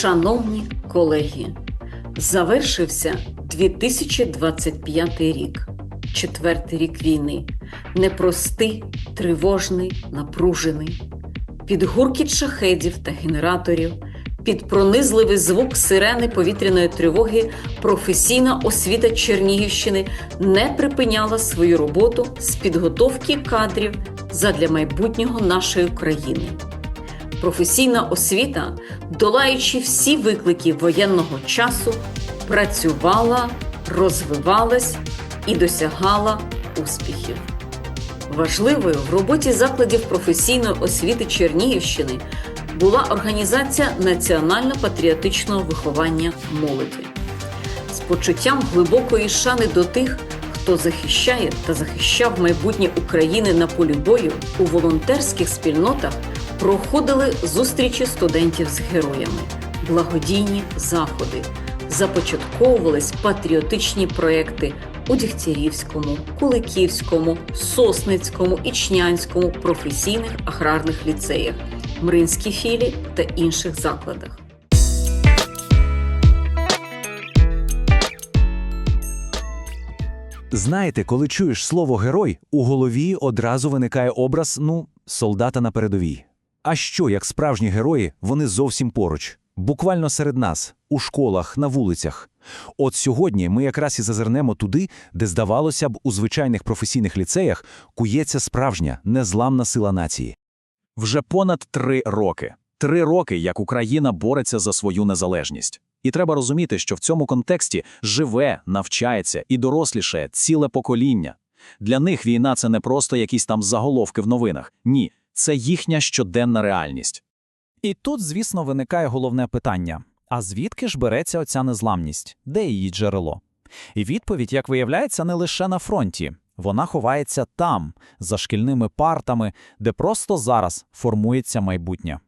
Шановні колеги, завершився 2025 рік, четвертий рік війни. Непростий, тривожний, напружений. Під гуркіт шахедів та генераторів, під пронизливий звук сирени повітряної тривоги професійна освіта Чернігівщини не припиняла свою роботу з підготовки кадрів задля майбутнього нашої країни. Професійна освіта, долаючи всі виклики воєнного часу, працювала, розвивалась і досягала успіхів. Важливою в роботі закладів професійної освіти Чернігівщини була організація національно-патріотичного виховання молоді з почуттям глибокої шани до тих, хто захищає та захищав майбутнє України на полі бою у волонтерських спільнотах проходили зустрічі студентів з героями, благодійні заходи, започатковувались патріотичні проекти у Дігтярівському, Куликівському, Сосницькому, Ічнянському професійних аграрних ліцеях, Мринській філії та інших закладах. Знаєте, коли чуєш слово герой, у голові одразу виникає образ, ну, солдата на передовій. А що, як справжні герої, вони зовсім поруч, буквально серед нас, у школах, на вулицях. От сьогодні ми якраз і зазирнемо туди, де, здавалося б, у звичайних професійних ліцеях кується справжня, незламна сила нації. Вже понад три роки. Три роки, як Україна бореться за свою незалежність. І треба розуміти, що в цьому контексті живе, навчається і доросліше ціле покоління. Для них війна це не просто якісь там заголовки в новинах. Ні, це їхня щоденна реальність. І тут, звісно, виникає головне питання: а звідки ж береться оця незламність? Де її джерело? І відповідь, як виявляється, не лише на фронті. Вона ховається там, за шкільними партами, де просто зараз формується майбутнє.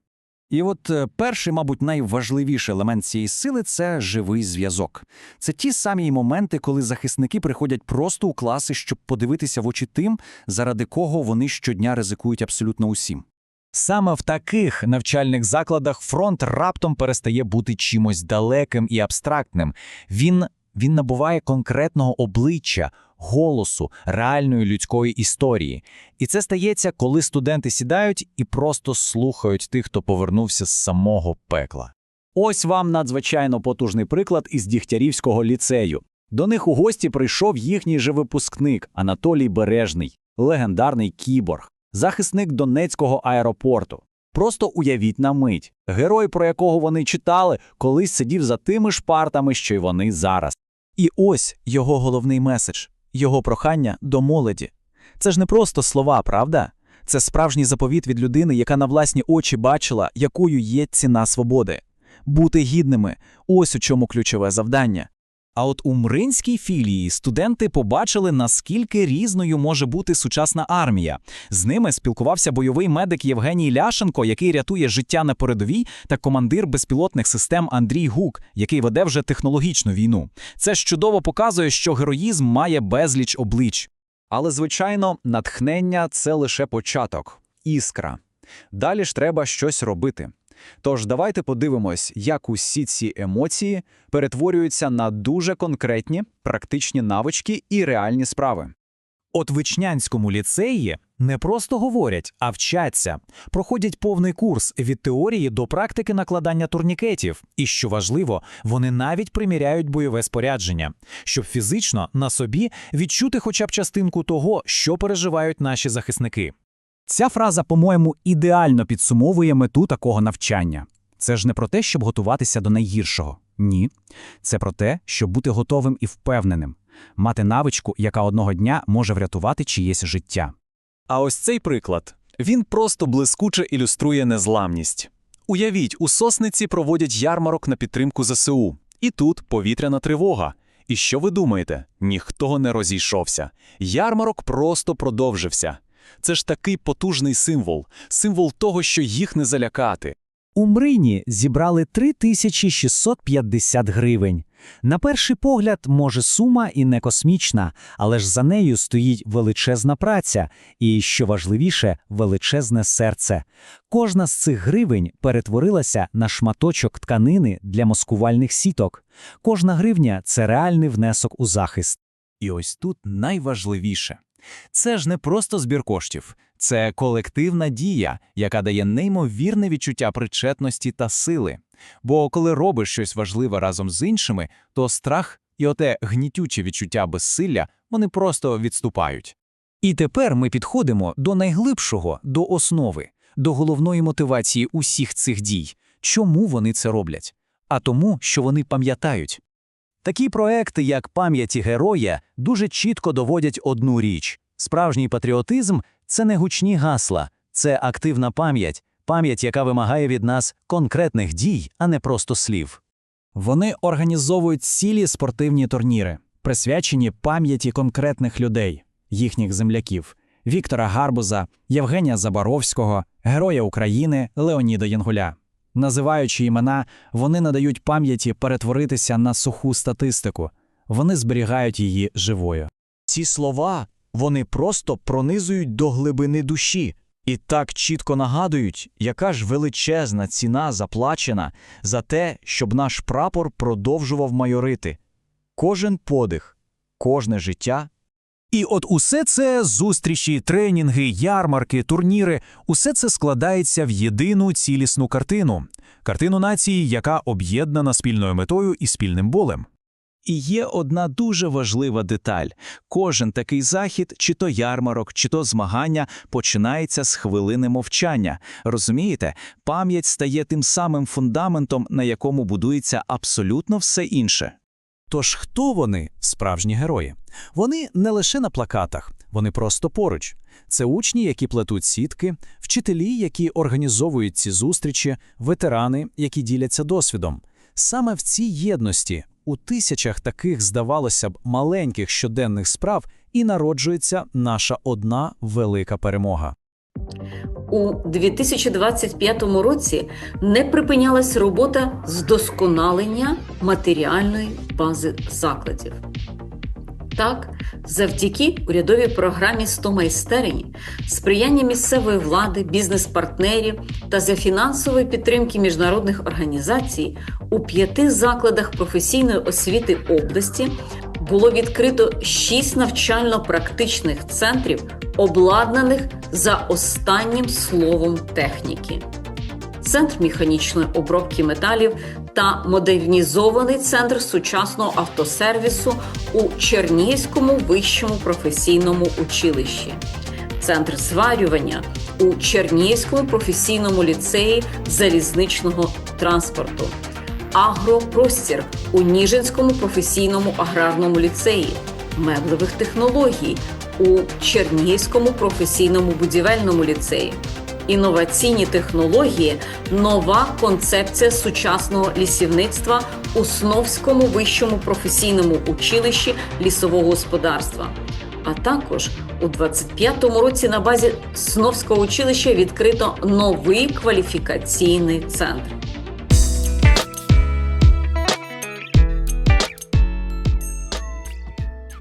І от е, перший, мабуть, найважливіший елемент цієї сили це живий зв'язок. Це ті самі моменти, коли захисники приходять просто у класи, щоб подивитися в очі тим, заради кого вони щодня ризикують абсолютно усім. Саме в таких навчальних закладах фронт раптом перестає бути чимось далеким і абстрактним. Він, він набуває конкретного обличчя, голосу, реальної людської історії. І це стається, коли студенти сідають і просто слухають тих, хто повернувся з самого пекла. Ось вам надзвичайно потужний приклад із Дігтярівського ліцею. До них у гості прийшов їхній же випускник Анатолій Бережний, легендарний кіборг, захисник Донецького аеропорту. Просто уявіть на мить, герой, про якого вони читали, колись сидів за тими ж партами, що й вони зараз. І ось його головний меседж, його прохання до молоді. Це ж не просто слова, правда? Це справжній заповіт від людини, яка на власні очі бачила, якою є ціна свободи. Бути гідними ось у чому ключове завдання. А от у Мринській філії студенти побачили, наскільки різною може бути сучасна армія. З ними спілкувався бойовий медик Євгеній Ляшенко, який рятує життя на передовій, та командир безпілотних систем Андрій Гук, який веде вже технологічну війну. Це чудово показує, що героїзм має безліч облич. Але, звичайно, натхнення це лише початок, іскра. Далі ж треба щось робити. Тож давайте подивимось, як усі ці емоції перетворюються на дуже конкретні практичні навички і реальні справи. От в Ічнянському ліцеї не просто говорять, а вчаться, проходять повний курс від теорії до практики накладання турнікетів. І що важливо, вони навіть приміряють бойове спорядження, щоб фізично на собі відчути хоча б частинку того, що переживають наші захисники. Ця фраза, по-моєму, ідеально підсумовує мету такого навчання. Це ж не про те, щоб готуватися до найгіршого. Ні. Це про те, щоб бути готовим і впевненим, мати навичку, яка одного дня може врятувати чиєсь життя. А ось цей приклад він просто блискуче ілюструє незламність. Уявіть, у сосниці проводять ярмарок на підтримку ЗСУ. І тут повітряна тривога. І що ви думаєте? Ніхто не розійшовся. Ярмарок просто продовжився. Це ж такий потужний символ, символ того, що їх не залякати. У Мрині зібрали 3650 гривень. На перший погляд, може, сума і не космічна, але ж за нею стоїть величезна праця і, що важливіше, величезне серце. Кожна з цих гривень перетворилася на шматочок тканини для маскувальних сіток. Кожна гривня це реальний внесок у захист. І ось тут найважливіше. Це ж не просто збір коштів, це колективна дія, яка дає неймовірне відчуття причетності та сили. Бо коли робиш щось важливе разом з іншими, то страх і оте гнітюче відчуття безсилля вони просто відступають. І тепер ми підходимо до найглибшого, до основи, до головної мотивації усіх цих дій. Чому вони це роблять? А тому, що вони пам'ятають. Такі проекти, як пам'яті героя, дуже чітко доводять одну річ: справжній патріотизм це не гучні гасла, це активна пам'ять, пам'ять, яка вимагає від нас конкретних дій, а не просто слів. Вони організовують цілі спортивні турніри, присвячені пам'яті конкретних людей, їхніх земляків Віктора Гарбуза, Євгенія Заборовського, Героя України Леоніда Янгуля. Називаючи імена, вони надають пам'яті перетворитися на суху статистику, вони зберігають її живою. Ці слова вони просто пронизують до глибини душі і так чітко нагадують, яка ж величезна ціна заплачена за те, щоб наш прапор продовжував майорити. Кожен подих, кожне життя. І от усе це зустрічі, тренінги, ярмарки, турніри, усе це складається в єдину цілісну картину картину нації, яка об'єднана спільною метою і спільним болем. І є одна дуже важлива деталь: кожен такий захід, чи то ярмарок, чи то змагання, починається з хвилини мовчання. Розумієте, пам'ять стає тим самим фундаментом, на якому будується абсолютно все інше. Тож хто вони, справжні герої? Вони не лише на плакатах, вони просто поруч. Це учні, які плетуть сітки, вчителі, які організовують ці зустрічі, ветерани, які діляться досвідом. Саме в цій єдності, у тисячах таких, здавалося б, маленьких щоденних справ і народжується наша одна велика перемога. У 2025 році не припинялась робота з досконалення матеріальної бази закладів. Так, завдяки урядовій програмі «100 майстерень, сприяння місцевої влади, бізнес-партнерів та за фінансової підтримки міжнародних організацій у п'яти закладах професійної освіти області було відкрито шість навчально-практичних центрів, обладнаних за останнім словом техніки. Центр механічної обробки металів та модернізований центр сучасного автосервісу у Чернігівському вищому професійному училищі, центр зварювання у Чернігівському професійному ліцеї залізничного транспорту, агропростір у Ніжинському професійному аграрному ліцеї, меблевих технологій у Чернігівському професійному будівельному ліцеї інноваційні технології, нова концепція сучасного лісівництва у Сновському вищому професійному училищі лісового господарства. А також у 25-му році на базі Сновського училища відкрито новий кваліфікаційний центр.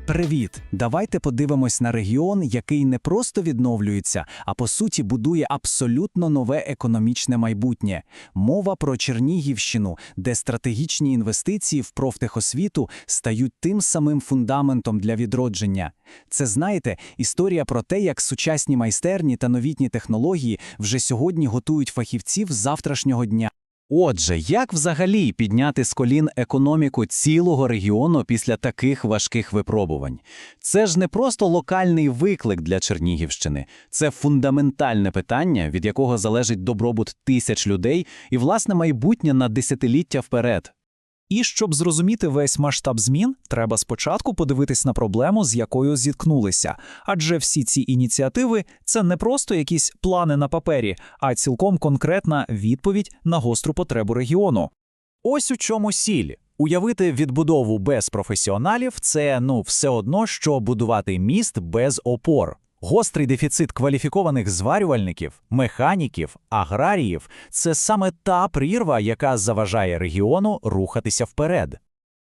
Привіт! Давайте подивимось на регіон, який не просто відновлюється, а по суті будує абсолютно нове економічне майбутнє. Мова про Чернігівщину, де стратегічні інвестиції в профтехосвіту стають тим самим фундаментом для відродження. Це знаєте, історія про те, як сучасні майстерні та новітні технології вже сьогодні готують фахівців завтрашнього дня. Отже, як взагалі підняти з колін економіку цілого регіону після таких важких випробувань? Це ж не просто локальний виклик для Чернігівщини, це фундаментальне питання, від якого залежить добробут тисяч людей і власне майбутнє на десятиліття вперед. І щоб зрозуміти весь масштаб змін, треба спочатку подивитись на проблему, з якою зіткнулися. Адже всі ці ініціативи це не просто якісь плани на папері, а цілком конкретна відповідь на гостру потребу регіону. Ось у чому сіль. Уявити відбудову без професіоналів це ну все одно, що будувати міст без опор. Гострий дефіцит кваліфікованих зварювальників, механіків, аграріїв це саме та прірва, яка заважає регіону рухатися вперед.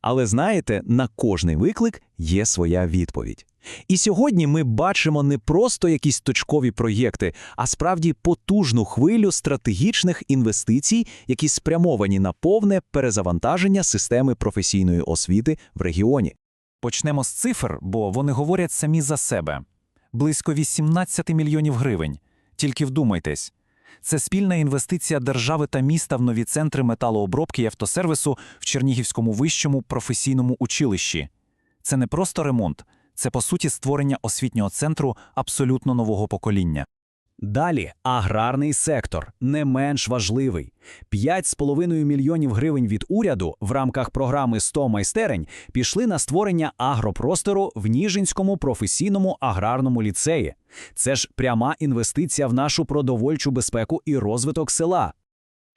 Але знаєте, на кожний виклик є своя відповідь. І сьогодні ми бачимо не просто якісь точкові проєкти, а справді потужну хвилю стратегічних інвестицій, які спрямовані на повне перезавантаження системи професійної освіти в регіоні. Почнемо з цифр, бо вони говорять самі за себе. Близько 18 мільйонів гривень. Тільки вдумайтесь. Це спільна інвестиція держави та міста в нові центри металообробки і автосервісу в Чернігівському вищому професійному училищі. Це не просто ремонт, це по суті створення освітнього центру абсолютно нового покоління. Далі аграрний сектор не менш важливий. 5,5 мільйонів гривень від уряду в рамках програми «100 майстерень пішли на створення агропростору в Ніжинському професійному аграрному ліцеї. Це ж пряма інвестиція в нашу продовольчу безпеку і розвиток села.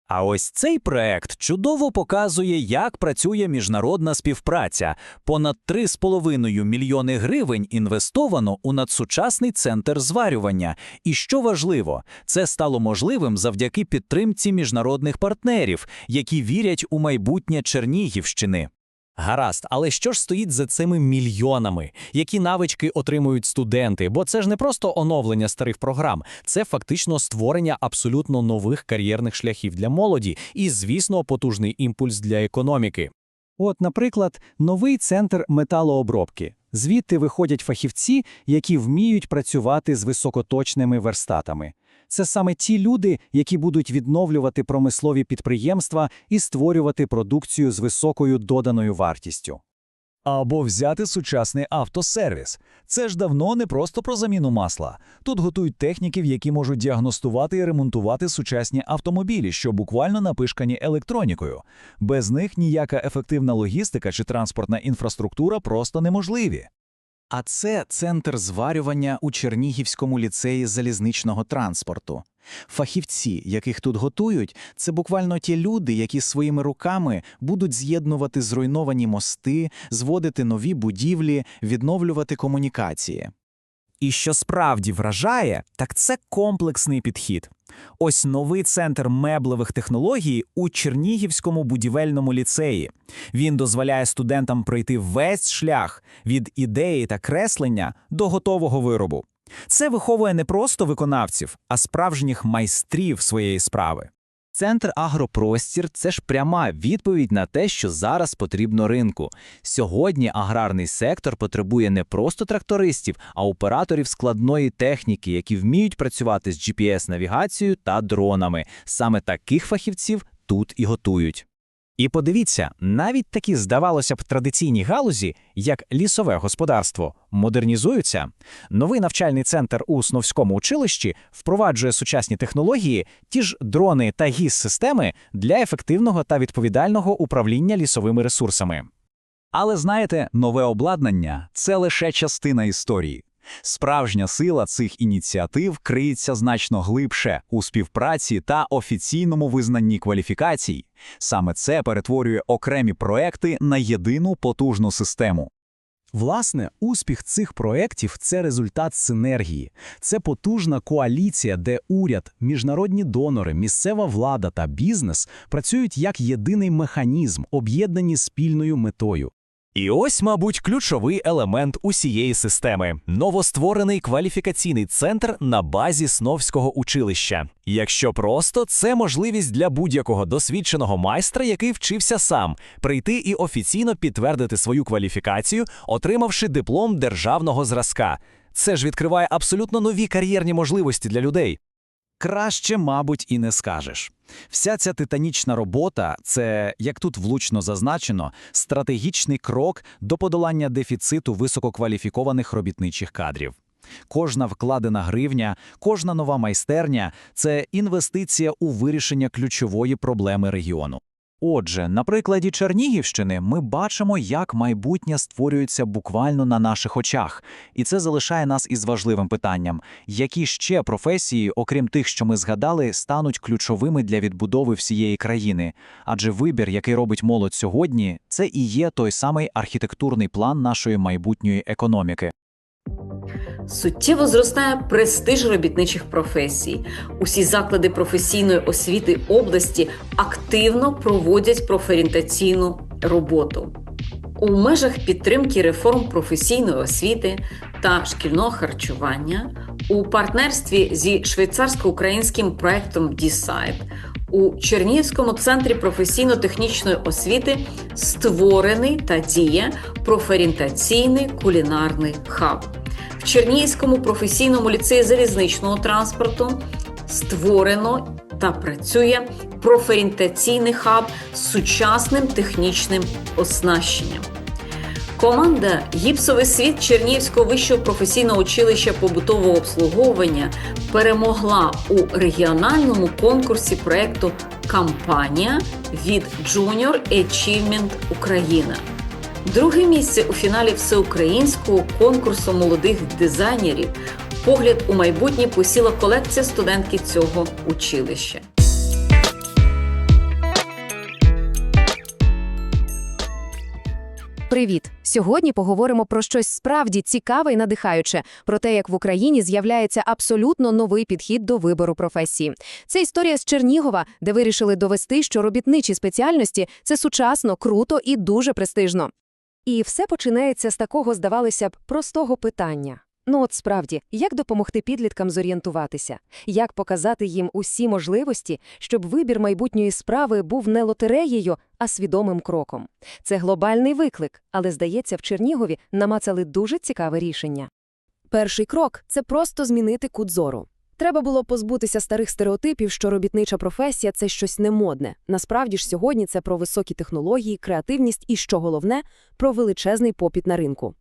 А ось цей проект чудово показує, як працює міжнародна співпраця. Понад 3,5 мільйони гривень інвестовано у надсучасний центр зварювання. І що важливо, це стало можливим завдяки підтримці міжнародних партнерів, які вірять у майбутнє Чернігівщини. Гаразд, але що ж стоїть за цими мільйонами? Які навички отримують студенти? Бо це ж не просто оновлення старих програм, це фактично створення абсолютно нових кар'єрних шляхів для молоді і, звісно, потужний імпульс для економіки. От, наприклад, новий центр металообробки. Звідти виходять фахівці, які вміють працювати з високоточними верстатами. Це саме ті люди, які будуть відновлювати промислові підприємства і створювати продукцію з високою доданою вартістю. Або взяти сучасний автосервіс. Це ж давно не просто про заміну масла. Тут готують техніків, які можуть діагностувати і ремонтувати сучасні автомобілі, що буквально напишкані електронікою. Без них ніяка ефективна логістика чи транспортна інфраструктура просто неможливі. А це центр зварювання у Чернігівському ліцеї залізничного транспорту. Фахівці, яких тут готують, це буквально ті люди, які своїми руками будуть з'єднувати зруйновані мости, зводити нові будівлі, відновлювати комунікації. І що справді вражає, так це комплексний підхід. Ось новий центр меблевих технологій у Чернігівському будівельному ліцеї. Він дозволяє студентам пройти весь шлях від ідеї та креслення до готового виробу. Це виховує не просто виконавців, а справжніх майстрів своєї справи. Центр агропростір це ж пряма відповідь на те, що зараз потрібно ринку. Сьогодні аграрний сектор потребує не просто трактористів, а операторів складної техніки, які вміють працювати з GPS-навігацією та дронами. Саме таких фахівців тут і готують. І подивіться, навіть такі, здавалося б, традиційні галузі, як лісове господарство, модернізуються. Новий навчальний центр у Сновському училищі впроваджує сучасні технології, ті ж дрони та гіс-системи для ефективного та відповідального управління лісовими ресурсами. Але знаєте, нове обладнання це лише частина історії. Справжня сила цих ініціатив криється значно глибше у співпраці та офіційному визнанні кваліфікацій. Саме це перетворює окремі проекти на єдину потужну систему. Власне, успіх цих проєктів – це результат синергії. Це потужна коаліція, де уряд, міжнародні донори, місцева влада та бізнес працюють як єдиний механізм, об'єднані спільною метою. І ось, мабуть, ключовий елемент усієї системи новостворений кваліфікаційний центр на базі Сновського училища. Якщо просто, це можливість для будь-якого досвідченого майстра, який вчився сам, прийти і офіційно підтвердити свою кваліфікацію, отримавши диплом державного зразка. Це ж відкриває абсолютно нові кар'єрні можливості для людей. Краще, мабуть, і не скажеш. Вся ця титанічна робота це, як тут влучно зазначено, стратегічний крок до подолання дефіциту висококваліфікованих робітничих кадрів. Кожна вкладена гривня, кожна нова майстерня це інвестиція у вирішення ключової проблеми регіону. Отже, на прикладі Чернігівщини ми бачимо, як майбутнє створюється буквально на наших очах, і це залишає нас із важливим питанням: які ще професії, окрім тих, що ми згадали, стануть ключовими для відбудови всієї країни? Адже вибір, який робить молодь сьогодні, це і є той самий архітектурний план нашої майбутньої економіки. Суттєво зростає престиж робітничих професій. Усі заклади професійної освіти області активно проводять профорієнтаційну роботу. У межах підтримки реформ професійної освіти та шкільного харчування у партнерстві зі швейцарсько-українським проектом DeSide у Чернігівському центрі професійно-технічної освіти створений та діє профорієнтаційний кулінарний хаб. В Чернігівському професійному ліцеї залізничного транспорту створено та працює профорієнтаційний хаб з сучасним технічним оснащенням. Команда Гіпсовий світ Чернігівського вищого професійного училища побутового обслуговування перемогла у регіональному конкурсі проекту Кампанія від Junior Achievement Україна. Друге місце у фіналі всеукраїнського конкурсу молодих дизайнерів. Погляд у майбутнє посіла колекція студентки цього училища. Привіт! Сьогодні поговоримо про щось справді цікаве і надихаюче, про те, як в Україні з'являється абсолютно новий підхід до вибору професії. Це історія з Чернігова, де вирішили довести, що робітничі спеціальності це сучасно, круто і дуже престижно. І все починається з такого, здавалося б, простого питання. Ну от справді, як допомогти підліткам зорієнтуватися? Як показати їм усі можливості, щоб вибір майбутньої справи був не лотереєю, а свідомим кроком? Це глобальний виклик, але, здається, в Чернігові намацали дуже цікаве рішення. Перший крок – це просто змінити кут зору. Треба було позбутися старих стереотипів, що робітнича професія – це щось немодне. Насправді ж сьогодні це про високі технології, креативність і, що головне, про величезний попіт на ринку.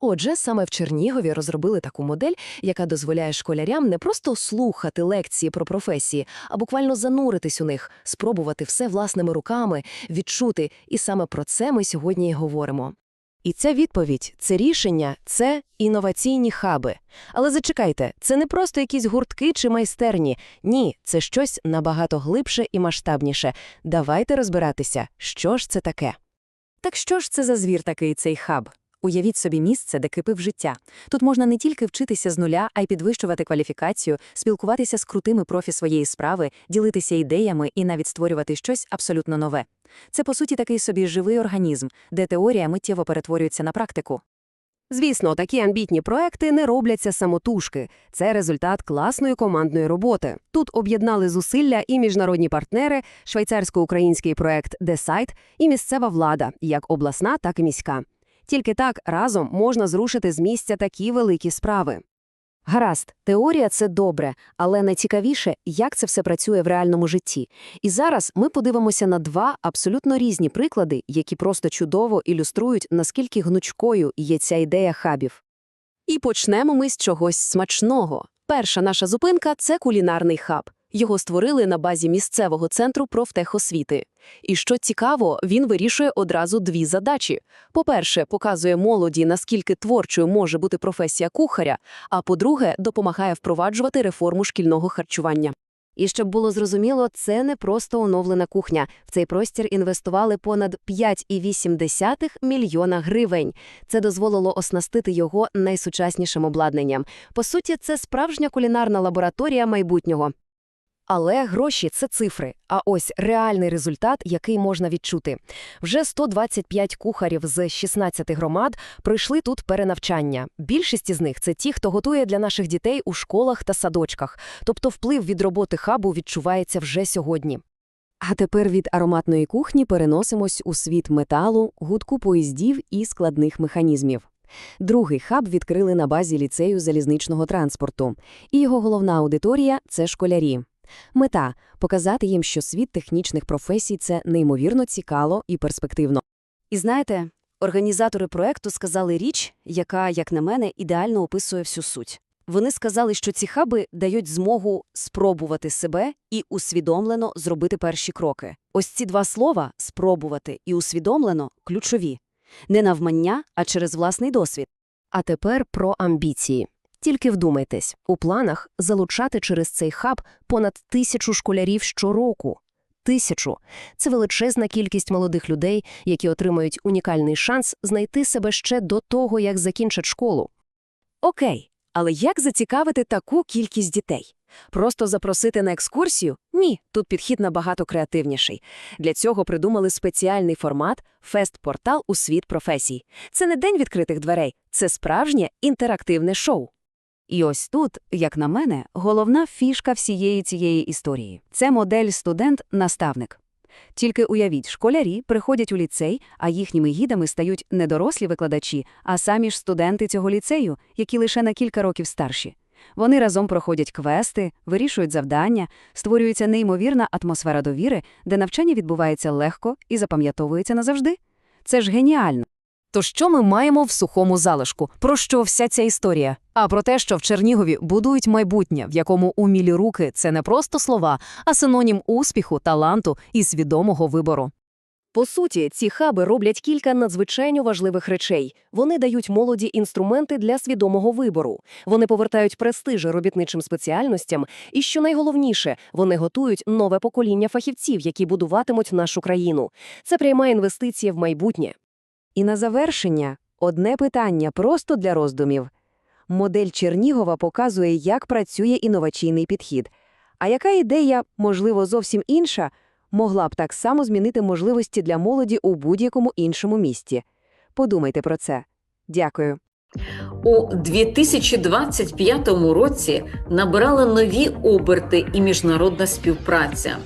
Отже, саме в Чернігові розробили таку модель, яка дозволяє школярям не просто слухати лекції про професії, а буквально зануритись у них, спробувати все власними руками, відчути. І саме про це ми сьогодні і говоримо. І ця відповідь, це рішення, це інноваційні хаби. Але зачекайте, це не просто якісь гуртки чи майстерні. Ні, це щось набагато глибше і масштабніше. Давайте розбиратися, що ж це таке. Так що ж це за звір такий цей хаб? Уявіть собі місце, де кипив життя. Тут можна не тільки вчитися з нуля, а й підвищувати кваліфікацію, спілкуватися з крутими профі своєї справи, ділитися ідеями і навіть створювати щось абсолютно нове. Це, по суті, такий собі живий організм, де теорія миттєво перетворюється на практику. Звісно, такі амбітні проекти не робляться самотужки. Це результат класної командної роботи. Тут об'єднали зусилля і міжнародні партнери, швейцарсько-український проект «Десайт» і місцева влада, як обласна, так і міська. Тільки так разом можна зрушити з місця такі великі справи. Гаразд, теорія – це добре, але найцікавіше, як це все працює в реальному житті. І зараз ми подивимося на два абсолютно різні приклади, які просто чудово ілюструють, наскільки гнучкою є ця ідея хабів. І почнемо ми з чогось смачного. Перша наша зупинка – це кулінарний хаб. Його створили на базі місцевого центру профтехосвіти. І що цікаво, він вирішує одразу дві задачі. По-перше, показує молоді, наскільки творчою може бути професія кухаря, а по-друге, допомагає впроваджувати реформу шкільного харчування. І щоб було зрозуміло, це не просто оновлена кухня. В цей простір інвестували понад 5,8 мільйона гривень. Це дозволило оснастити його найсучаснішим обладнанням. По суті, це справжня кулінарна лабораторія майбутнього. Але гроші – це цифри, а ось реальний результат, який можна відчути. Вже 125 кухарів з 16 громад пройшли тут перенавчання. Більшість із них – це ті, хто готує для наших дітей у школах та садочках. Тобто вплив від роботи хабу відчувається вже сьогодні. А тепер від ароматної кухні переносимось у світ металу, гудку поїздів і складних механізмів. Другий хаб відкрили на базі ліцею залізничного транспорту. І його головна аудиторія – це школярі. Мета – показати їм, що світ технічних професій – це неймовірно цікаво і перспективно. І знаєте, організатори проекту сказали річ, яка, як на мене, ідеально описує всю суть. Вони сказали, що ці хаби дають змогу спробувати себе і усвідомлено зробити перші кроки. Ось ці два слова – спробувати і усвідомлено – ключові. Не навмання, а через власний досвід. А тепер про амбіції. Тільки вдумайтесь, у планах залучати через цей хаб понад тисячу школярів щороку. Тисячу – це величезна кількість молодих людей, які отримають унікальний шанс знайти себе ще до того, як закінчать школу. Окей, Але як зацікавити таку кількість дітей? Просто запросити на екскурсію? Ні, тут підхід набагато креативніший. Для цього придумали спеціальний формат «Фест-портал у світ професій». Це не день відкритих дверей, це справжнє інтерактивне шоу. І ось тут, як на мене, головна фішка всієї цієї історії. Це модель студент-наставник. Тільки уявіть, школярі приходять у ліцей, а їхніми гідами стають не дорослі викладачі, а самі ж студенти цього ліцею, які лише на кілька років старші. Вони разом проходять квести, вирішують завдання, створюється неймовірна атмосфера довіри, де навчання відбувається легко і запам'ятовується назавжди. Це ж геніально. То що ми маємо в сухому залишку? Про що вся ця історія? А про те, що в Чернігові будують майбутнє, в якому умілі руки – це не просто слова, а синонім успіху, таланту і свідомого вибору. По суті, ці хаби роблять кілька надзвичайно важливих речей. Вони дають молоді інструменти для свідомого вибору. Вони повертають престиж робітничим спеціальностям. І що найголовніше, вони готують нове покоління фахівців, які будуватимуть нашу країну. Це пряма інвестиція в майбутнє. І на завершення одне питання просто для роздумів. Модель Чернігова показує, як працює інноваційний підхід. А яка ідея, можливо, зовсім інша, могла б так само змінити можливості для молоді у будь-якому іншому місті? Подумайте про це. Дякую. У 2025 році набирала нові оберти і міжнародна співпраця.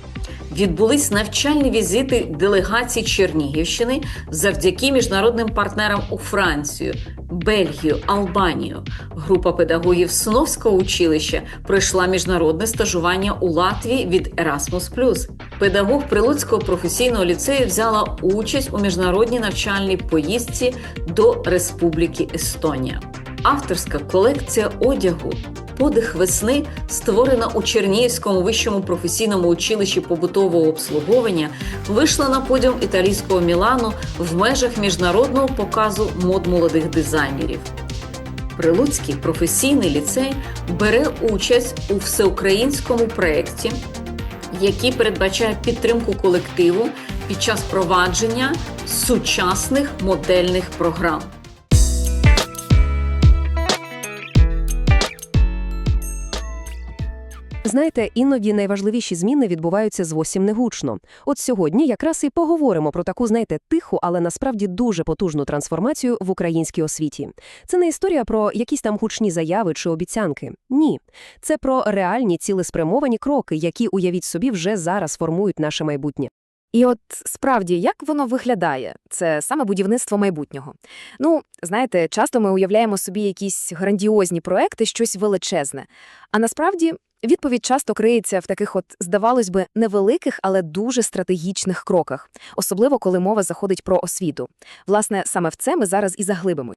Відбулись навчальні візити делегацій Чернігівщини завдяки міжнародним партнерам у Францію, Бельгію, Албанію. Група педагогів Сновського училища пройшла міжнародне стажування у Латвії від Erasmus+. Педагог Прилуцького професійного ліцею взяла участь у міжнародній навчальній поїздці до Республіки Естонія. Авторська колекція одягу Подих весни, створена у Чернігівському вищому професійному училищі побутового обслуговування, вийшла на подіум італійського Мілану в межах міжнародного показу мод молодих дизайнерів. Прилуцький професійний ліцей бере участь у всеукраїнському проєкті, який передбачає підтримку колективу під час провадження сучасних модельних програм. Знаєте, іноді найважливіші зміни відбуваються зовсім негучно. От сьогодні якраз і поговоримо про таку, знаєте, тиху, але насправді дуже потужну трансформацію в українській освіті. Це не історія про якісь там гучні заяви чи обіцянки. Ні. Це про реальні цілеспрямовані кроки, які, уявіть собі, вже зараз формують наше майбутнє. І от справді, як воно виглядає? Це саме будівництво майбутнього. Ну, знаєте, часто ми уявляємо собі якісь грандіозні проекти, щось величезне. А насправді відповідь часто криється в таких, от, здавалось би, невеликих, але дуже стратегічних кроках, особливо коли мова заходить про освіту. Власне, саме в це ми зараз і заглибимо.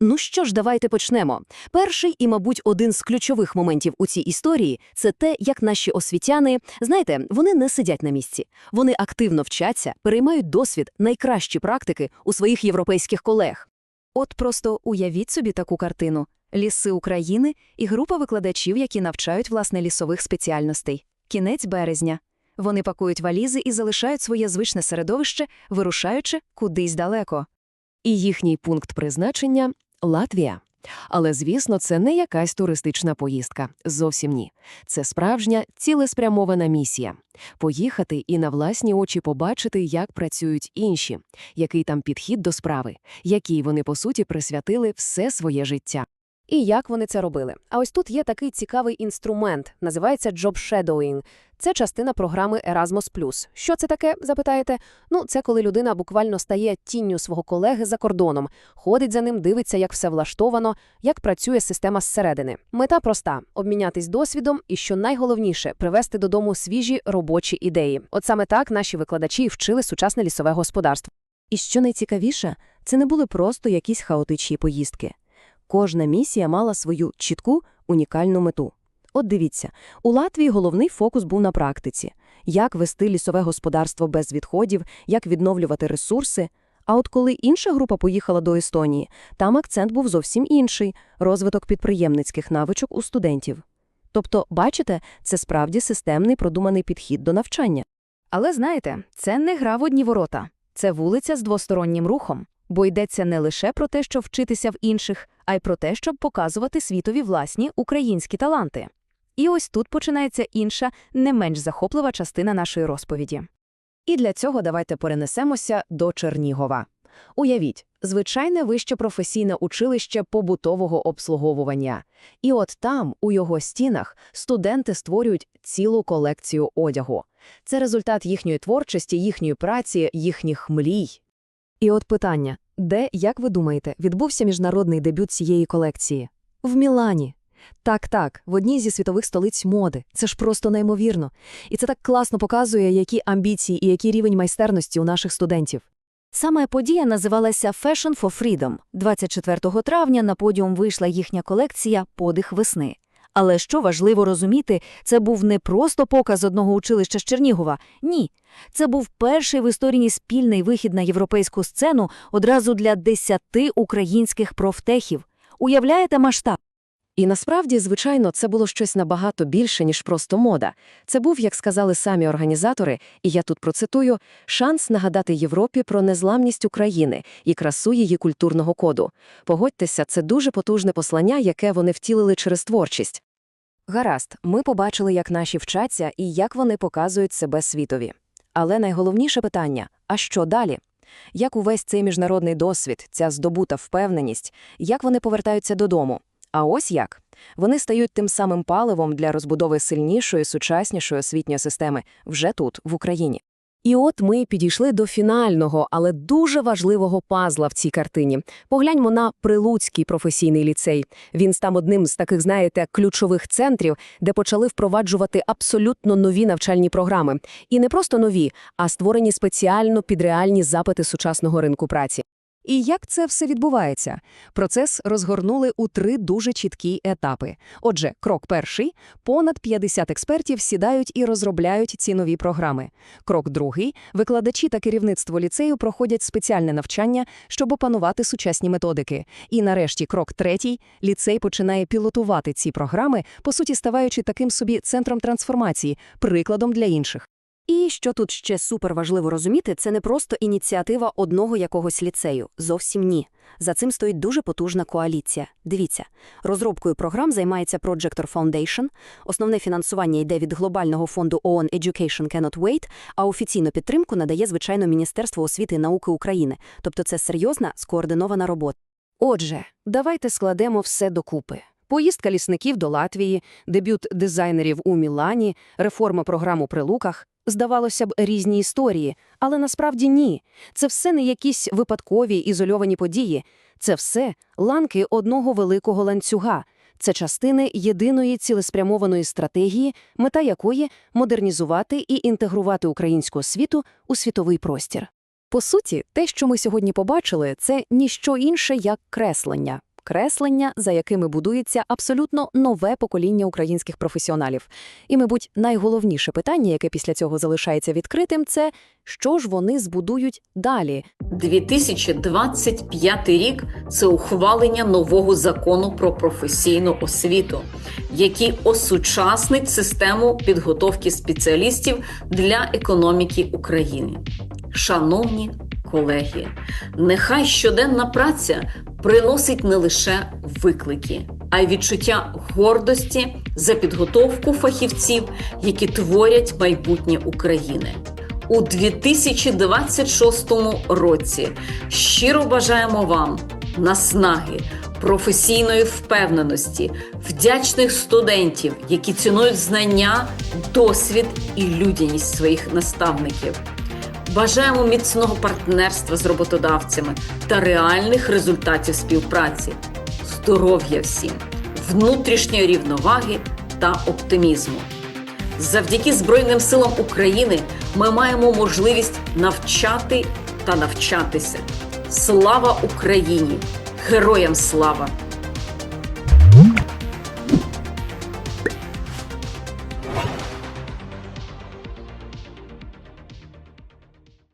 Ну що ж, давайте почнемо. Перший і, мабуть, один з ключових моментів у цій історії – це те, як наші освітяни, знаєте, вони не сидять на місці. Вони активно вчаться, переймають досвід, найкращі практики у своїх європейських колег. От просто уявіть собі таку картину. Ліси України і група викладачів, які навчають, власне, лісових спеціальностей. Кінець березня. Вони пакують валізи і залишають своє звичне середовище, вирушаючи кудись далеко. І їхній пункт призначення – Латвія. Але, звісно, це не якась туристична поїздка. Зовсім ні. Це справжня, цілеспрямована місія. Поїхати і на власні очі побачити, як працюють інші, який там підхід до справи, якій вони, по суті, присвятили все своє життя. І як вони це робили? А ось тут є такий цікавий інструмент, називається Shadowing. Це частина програми Erasmus+. Що це таке, запитаєте? Ну, це коли людина буквально стає тінню свого колеги за кордоном, ходить за ним, дивиться, як все влаштовано, як працює система зсередини. Мета проста – обмінятись досвідом і, що найголовніше, привести додому свіжі робочі ідеї. От саме так наші викладачі вчили сучасне лісове господарство. І що найцікавіше, це не були просто якісь хаотичні поїздки. Кожна місія мала свою чітку, унікальну мету. От дивіться, у Латвії головний фокус був на практиці. Як вести лісове господарство без відходів, як відновлювати ресурси. А от коли інша група поїхала до Естонії, там акцент був зовсім інший – розвиток підприємницьких навичок у студентів. Тобто, бачите, це справді системний продуманий підхід до навчання. Але знаєте, це не гра в одні ворота. Це вулиця з двостороннім рухом. Бо йдеться не лише про те, щоб вчитися в інших, а й про те, щоб показувати світові власні українські таланти. І ось тут починається інша, не менш захоплива частина нашої розповіді. І для цього давайте перенесемося до Чернігова. Уявіть, звичайне вище професійне училище побутового обслуговування. І от там, у його стінах, студенти створюють цілу колекцію одягу. Це результат їхньої творчості, їхньої праці, їхніх мрій. І от питання, де, як ви думаєте, відбувся міжнародний дебют цієї колекції? В Мілані. Так-так, в одній зі світових столиць моди. Це ж просто неймовірно. І це так класно показує, які амбіції і який рівень майстерності у наших студентів. Саме подія називалася Fashion for Freedom. 24 травня на подіум вийшла їхня колекція «Подих весни». Але що важливо розуміти, це був не просто показ одного училища з Чернігова. Ні. Це був перший в історії спільний вихід на європейську сцену одразу для десяти українських профтехів. Уявляєте масштаб? І насправді, звичайно, це було щось набагато більше, ніж просто мода. Це був, як сказали самі організатори, і я тут процитую, шанс нагадати Європі про незламність України і красу її культурного коду. Погодьтеся, це дуже потужне послання, яке вони втілили через творчість. Гаразд, ми побачили, як наші вчаться і як вони показують себе світові. Але найголовніше питання – а що далі? Як увесь цей міжнародний досвід, ця здобута впевненість, як вони повертаються додому? А ось як. Вони стають тим самим паливом для розбудови сильнішої, сучаснішої освітньої системи вже тут, в Україні. І от ми підійшли до фінального, але дуже важливого пазла в цій картині. Погляньмо на Прилуцький професійний ліцей. Він став одним з таких, знаєте, ключових центрів, де почали впроваджувати абсолютно нові навчальні програми. І не просто нові, а створені спеціально під реальні запити сучасного ринку праці. І як це все відбувається? Процес розгорнули у три дуже чіткі етапи. Отже, крок перший – понад 50 експертів сідають і розробляють ці нові програми. Крок другий – викладачі та керівництво ліцею проходять спеціальне навчання, щоб опанувати сучасні методики. І нарешті крок третій – ліцей починає пілотувати ці програми, по суті ставаючи таким собі центром трансформації, прикладом для інших. І що тут ще супер важливо розуміти, це не просто ініціатива одного якогось ліцею. Зовсім ні. За цим стоїть дуже потужна коаліція. Дивіться, розробкою програм займається Projector Foundation, основне фінансування йде від глобального фонду OON Education Cannot Wait, а офіційну підтримку надає, звичайно, Міністерство освіти і науки України. Тобто це серйозна, скоординована робота. Отже, давайте складемо все докупи. Поїздка лісників до Латвії, дебют дизайнерів у Мілані, реформа програм у Прилуках. Здавалося б, різні історії, але насправді ні. Це все не якісь випадкові ізольовані події. Це все ланки одного великого ланцюга. Це частини єдиної цілеспрямованої стратегії, мета якої – модернізувати і інтегрувати українську освіту у світовий простір. По суті, те, що ми сьогодні побачили, це ніщо інше, як креслення. Креслення, за якими будується абсолютно нове покоління українських професіоналів. І, мабуть, найголовніше питання, яке після цього залишається відкритим, це що ж вони збудують далі. 2025 рік це ухвалення нового закону про професійну освіту, який осучаснить систему підготовки спеціалістів для економіки України. Шановні колеги, нехай щоденна праця приносить не лише виклики, а й відчуття гордості за підготовку фахівців, які творять майбутнє України. У 2026 році щиро бажаємо вам наснаги, професійної впевненості, вдячних студентів, які цінують знання, досвід і людяність своїх наставників. Бажаємо міцного партнерства з роботодавцями та реальних результатів співпраці, здоров'я всім, внутрішньої рівноваги та оптимізму. Завдяки Збройним силам України ми маємо можливість навчати та навчатися. Слава Україні! Героям слава!